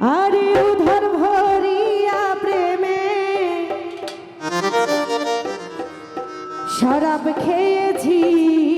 আরে উধার ভরিয়া প্রেমে। শরাব খেয়েছি।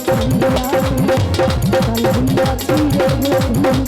Thank you.